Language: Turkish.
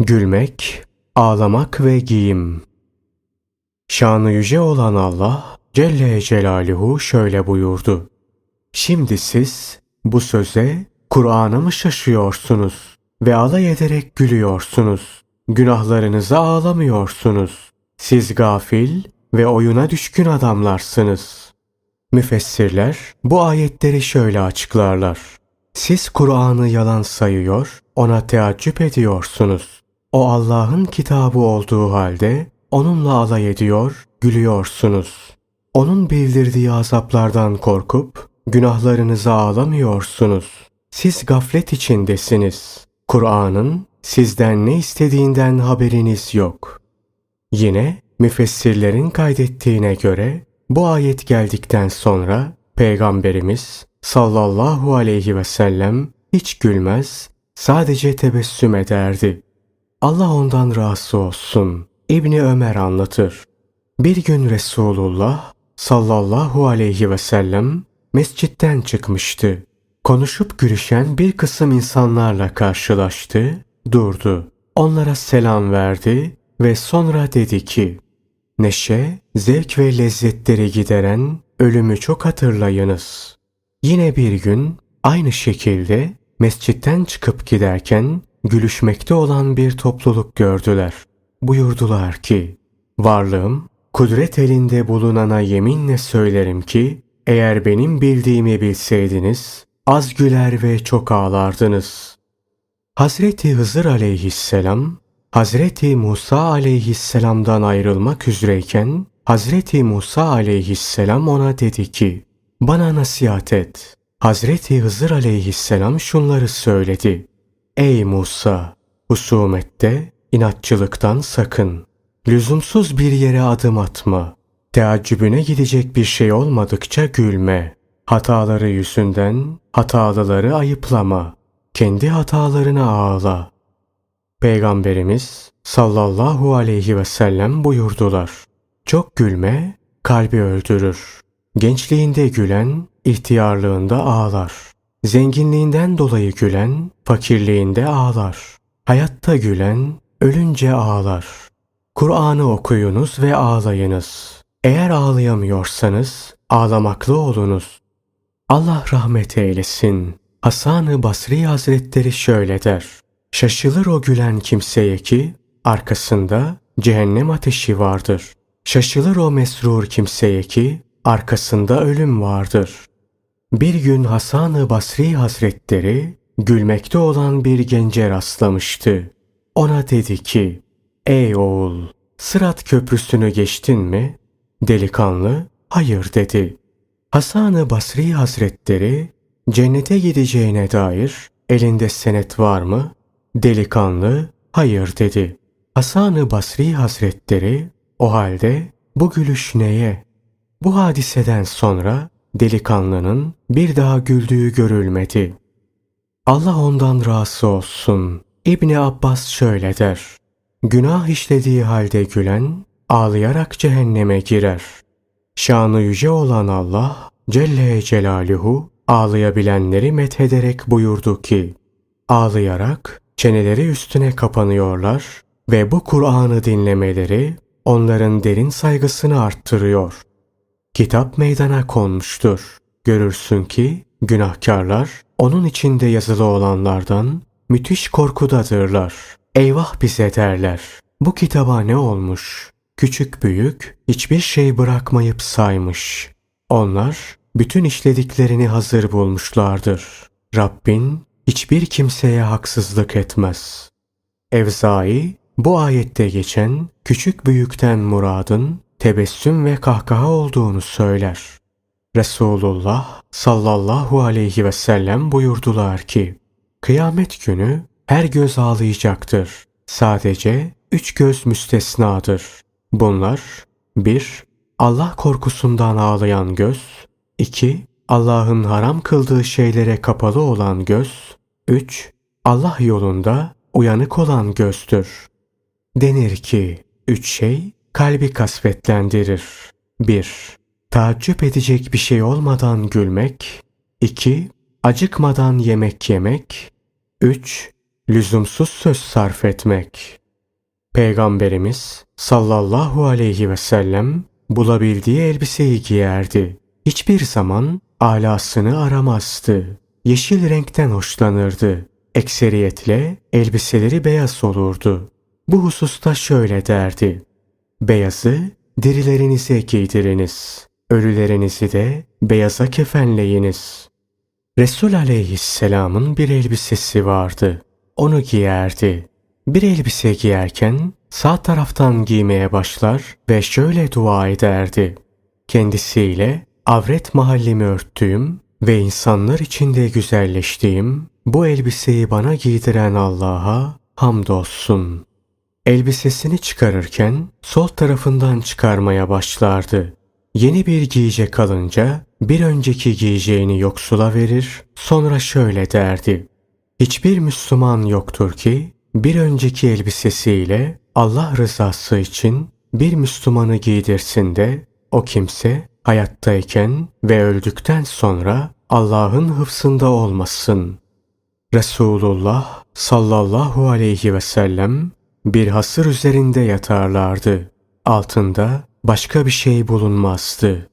Gülmek, ağlamak ve giyim. Şanı yüce olan Allah Celle Celaluhu şöyle buyurdu. Şimdi siz bu söze Kur'an'a mı şaşıyorsunuz ve alay ederek gülüyorsunuz? Günahlarınıza ağlamıyorsunuz. Siz gafil ve oyuna düşkün adamlarsınız. Müfessirler bu ayetleri şöyle açıklarlar. Siz Kur'an'ı yalan sayıyor, ona teaccüp ediyorsunuz. O Allah'ın kitabı olduğu halde onunla alay ediyor, gülüyorsunuz. Onun bildirdiği azaplardan korkup günahlarınıza ağlamıyorsunuz. Siz gaflet içindesiniz. Kur'an'ın sizden ne istediğinden haberiniz yok. Yine müfessirlerin kaydettiğine göre bu ayet geldikten sonra Peygamberimiz sallallahu aleyhi ve sellem hiç gülmez, sadece tebessüm ederdi. Allah ondan razı olsun. İbni Ömer anlatır. Bir gün Resulullah sallallahu aleyhi ve sellem mescitten çıkmıştı. Konuşup gülüşen bir kısım insanlarla karşılaştı, durdu. Onlara selam verdi ve sonra dedi ki, Neşe, zevk ve lezzetleri gideren ölümü çok hatırlayınız. Yine bir gün aynı şekilde mescitten çıkıp giderken gülüşmekte olan bir topluluk gördüler. Buyurdular ki, varlığım kudret elinde bulunana yeminle söylerim ki, eğer benim bildiğimi bilseydiniz, az güler ve çok ağlardınız. Hazreti Hızır aleyhisselam, Hazreti Musa aleyhisselamdan ayrılmak üzereyken, Hazreti Musa aleyhisselam ona dedi ki, bana nasihat et. Hazreti Hızır aleyhisselam şunları söyledi. Ey Musa! Husumette, inatçılıktan sakın. Lüzumsuz bir yere adım atma. Teaccübüne gidecek bir şey olmadıkça gülme. Hataları yüzünden hatalıları ayıplama. Kendi hatalarına ağla. Peygamberimiz sallallahu aleyhi ve sellem buyurdular. Çok gülme kalbi öldürür. Gençliğinde gülen ihtiyarlığında ağlar. Zenginliğinden dolayı gülen fakirliğinde ağlar. Hayatta gülen ölünce ağlar. Kur'an'ı okuyunuz ve ağlayınız. Eğer ağlayamıyorsanız ağlamaklı olunuz. Allah rahmet eylesin. Hasan-ı Basri Hazretleri şöyle der. Şaşılır o gülen kimseye ki arkasında cehennem ateşi vardır. Şaşılır o mesrur kimseye ki arkasında ölüm vardır. Bir gün Hasan-ı Basri Hazretleri gülmekte olan bir gence rastlamıştı. Ona dedi ki, Ey oğul, Sırat köprüsünü geçtin mi? Delikanlı, hayır dedi. Hasan-ı Basri Hazretleri, cennete gideceğine dair elinde senet var mı? Delikanlı, hayır dedi. Hasan-ı Basri Hazretleri, o halde bu gülüş neye? Bu hadiseden sonra delikanlının bir daha güldüğü görülmedi. Allah ondan razı olsun. İbni Abbas şöyle der. Günah işlediği halde gülen, ağlayarak cehenneme girer. Şanı yüce olan Allah Celle Celaluhu ağlayabilenleri methederek buyurdu ki, ağlayarak çeneleri üstüne kapanıyorlar ve bu Kur'an'ı dinlemeleri onların derin saygısını arttırıyor. Kitap meydana konmuştur. Görürsün ki günahkarlar onun içinde yazılı olanlardan müthiş korkudadırlar. Eyvah bize derler. Bu kitaba ne olmuş? Küçük büyük hiçbir şey bırakmayıp saymış. Onlar bütün işlediklerini hazır bulmuşlardır. Rabbin hiçbir kimseye haksızlık etmez. Evzai bu ayette geçen küçük büyükten muradın tebessüm ve kahkaha olduğunu söyler. Resulullah sallallahu aleyhi ve sellem buyurdular ki, Kıyamet günü her göz ağlayacaktır. Sadece üç göz müstesnadır. Bunlar 1. Allah korkusundan ağlayan göz 2. Allah'ın haram kıldığı şeylere kapalı olan göz 3. Allah yolunda uyanık olan gözdür. Denir ki üç şey kalbi kasvetlendirir. 1. Taaccüp edecek bir şey olmadan gülmek. 2. Acıkmadan yemek yemek. 3. lüzumsuz söz sarf etmek. Peygamberimiz sallallahu aleyhi ve sellem bulabildiği elbiseyi giyerdi. Hiçbir zaman alasını aramazdı. Yeşil renkten hoşlanırdı. Ekseriyetle elbiseleri beyaz olurdu. Bu hususta şöyle derdi. Beyazı dirilerinize giydiriniz. Ölülerinizi de beyaza kefenleyiniz. Resul aleyhisselamın bir elbisesi vardı. Onu giyerdi. Bir elbise giyerken sağ taraftan giymeye başlar ve şöyle dua ederdi. Kendisiyle avret mahallimi örttüğüm ve insanlar içinde güzelleştiğim bu elbiseyi bana giydiren Allah'a hamdolsun. Elbisesini çıkarırken sol tarafından çıkarmaya başlardı. Yeni bir giyecek alınca bir önceki giyeceğini yoksula verir, sonra şöyle derdi. Hiçbir Müslüman yoktur ki bir önceki elbisesiyle Allah rızası için bir Müslümanı giydirsin de o kimse hayattayken ve öldükten sonra Allah'ın hıfzında olmasın. Resulullah sallallahu aleyhi ve sellem bir hasır üzerinde yatarlardı. Altında başka bir şey bulunmazdı.